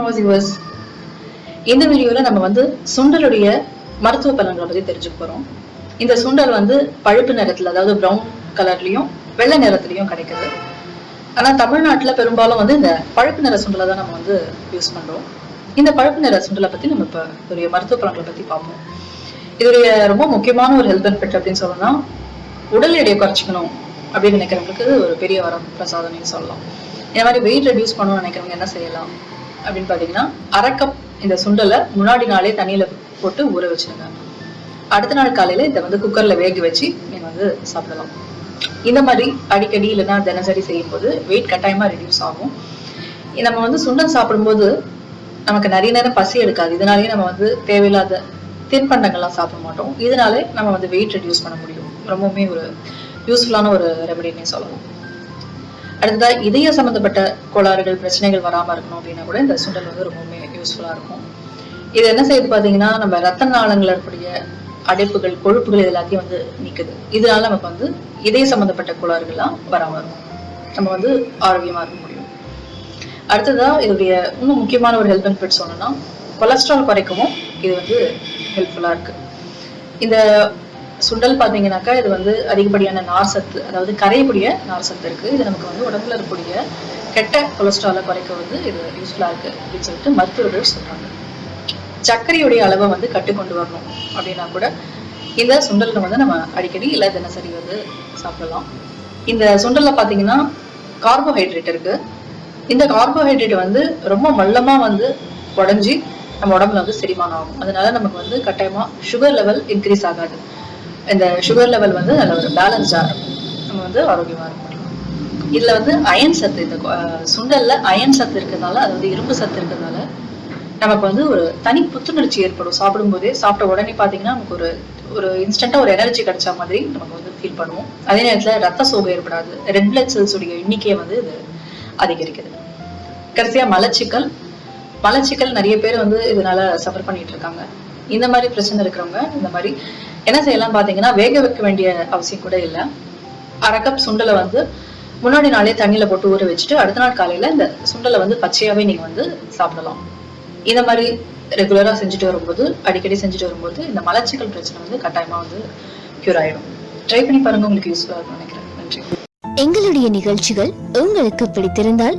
Viewers இந்த வீடியோவில் நம்ம வந்து சுண்டலுடைய மருத்துவ பலன்களை பற்றி தெரிஞ்சுக்க போறோம். இந்த சுண்டல் வந்து பழுப்பு நிறத்துல அதாவது பிரவுன் கலர்லயும் வெள்ளை நிறத்துலயும் கிடைக்குது. ஆனா தமிழ்நாட்டுல பெரும்பாலும் வந்து இந்த பழுப்பு நிற சுண்டலை தான் நம்ம வந்து யூஸ் பண்றோம். இந்த பழுப்பு நிற சுண்டலை பத்தி நம்ம இப்ப இதோடைய மருத்துவ பலன்களை பத்தி பார்ப்போம். இதோடைய ரொம்ப முக்கியமான ஒரு ஹெல்த் பெனிஃபிட் அப்படின்னு சொல்லணும்னா உடல் எடையை குறைச்சிக்கணும் அப்படின்னு நினைக்கிறவங்களுக்கு இது ஒரு பெரிய வரம் பிரசாதம்னு சொல்லலாம். இந்த மாதிரி வெயிட் ரெடியூஸ் பண்ணணும்னு நினைக்கிறவங்க என்ன செய்யலாம்? அப்படின்னு பார்த்தீங்கன்னா அரை கப் இந்த சுண்டலை முன்னாடி நாளே தண்ணியில் போட்டு ஊற வச்சிருங்க. அடுத்த நாள் காலையில் இதை வந்து குக்கரில் வேக வச்சு நீங்கள் வந்து சாப்பிடலாம். இந்த மாதிரி அடிக்கடி இல்லைன்னா தினசரி செய்யும்போது வெயிட் கட்டாயமாக ரெடியூஸ் ஆகும். நம்ம வந்து சுண்டல் சாப்பிடும்போது நமக்கு நிறைய நேரம் பசி எடுக்காது. இதனாலேயே நம்ம வந்து தேவையில்லாத தின்பண்டங்கள்லாம் சாப்பிட மாட்டோம். இதனாலே நம்ம வந்து வெயிட் ரெடியூஸ் பண்ண முடியும். ரொம்பவுமே ஒரு யூஸ்ஃபுல்லான ஒரு ரெமடினே சொல்லலாம். அடுத்ததா இதய சம்மந்தப்பட்ட கோளாறுகள் பிரச்சனைகள் வராமல் இருக்கணும் அப்படின்னா கூட இந்த சுண்டல் வந்து ரொம்பவுமே யூஸ்ஃபுல்லாக இருக்கும். இது என்ன செய்யுது பார்த்தீங்கன்னா நம்ம ரத்த நாளங்கள்ல இருக்கக்கூடிய அடைப்புகள் கொழுப்புகள் இது எல்லாத்தையும் வந்து நீக்குது. இதனால நமக்கு வந்து இதய சம்மந்தப்பட்ட கோளாறுகள்லாம் வராமல் இருக்கும். நம்ம வந்து ஆரோக்கியமாக இருக்க முடியும். அடுத்ததா இதோடைய இன்னும் முக்கியமான ஒரு ஹெல்த் பெனிஃபிட் சொன்னோம்னா கொலஸ்ட்ரால் குறைக்கவும் இது வந்து ஹெல்ப்ஃபுல்லாக இருக்குது இந்த சுண்டல் பார்த்தீங்கன்னாக்கா இது வந்து அதிகப்படியான நார் சத்து அதாவது கரையக்கூடிய நார் சத்து இருக்குது இது நமக்கு வந்து உடம்புல இருக்கக்கூடிய கெட்ட கொலஸ்ட்ராலை குறைக்க வந்து இது யூஸ்ஃபுல்லாக இருக்குது அப்படின்னு சொல்லிட்டு மருத்துவர்கள் சொல்கிறாங்க சர்க்கரையுடைய அளவை வந்து கட்டுக்கொண்டு வரணும் அப்படின்னா கூட இந்த சுண்டலில் வந்து நம்ம அடிக்கடி இல்லை தினசரி வந்து சாப்பிடலாம். இந்த சுண்டலில் பார்த்தீங்கன்னா கார்போஹைட்ரேட் இருக்குது இந்த கார்போஹைட்ரேட் வந்து ரொம்ப மல்லமாக வந்து உடஞ்சி நம்ம உடம்புல வந்து செரிமானம் ஆகும். அதனால நமக்கு வந்து கட்டாயமாக சுகர் லெவல் இன்க்ரீஸ் ஆகாது. இந்த சுகர் லெவல் வந்து நல்ல ஒரு பேலன்ஸாக இருக்கும். நம்ம வந்து ஆரோக்கியமாக இருக்கும் இதில் வந்து அயன் சத்து இந்த சுண்டலில் அயன் சத்து இருக்கிறதுனால வந்து இரும்பு சத்து இருக்கிறதுனால நமக்கு வந்து ஒரு தனி புத்துணர்ச்சி ஏற்படும். சாப்பிடும்போதே சாப்பிட்ட உடனே பார்த்தீங்கன்னா நமக்கு ஒரு ஒரு இன்ஸ்டண்ட்டாக ஒரு எனர்ஜி கிடைச்ச மாதிரி நமக்கு வந்து ஃபீல் பண்ணுவோம். அதே நேரத்தில் ரத்த சோகம் ஏற்படாது. ரெட் பிளட் செல்ஸ் உடைய எண்ணிக்கையை வந்து இது அதிகரிக்குது. கடைசியாக மலச்சிக்கல். மலச்சிக்கல் நிறைய பேர் வந்து இதனால சஃபர் பண்ணிட்டு இருக்காங்க. இந்த மாதிரி பிரச்சனை இருக்கிறவங்க இந்த மாதிரி என்ன செய்யலாம் பார்த்தீங்கன்னா வேக வைக்க வேண்டிய அவசியம் கூட இல்லை. அரை கப் சுண்டலை வந்து முன்னாடி நாளே தண்ணியில் போட்டு ஊற வச்சுட்டு அடுத்த நாள் காலையில இந்த சுண்டலை வந்து பச்சையாவே நீங்க வந்து சாப்பிடலாம். இந்த மாதிரி ரெகுலரா செஞ்சுட்டு வரும்போது அடிக்கடி செஞ்சுட்டு வரும்போது இந்த மலச்சிக்கல் பிரச்சனை வந்து கட்டாயமா வந்து க்யூர் ஆகிடும் ட்ரை பண்ணி பாருங்க உங்களுக்கு யூஸ்ஃபுல்லாக இருக்கும்னு நினைக்கிறேன். நன்றி. எங்களுடைய நிகழ்ச்சிகள் உங்களுக்கு பிடித்திருந்தால்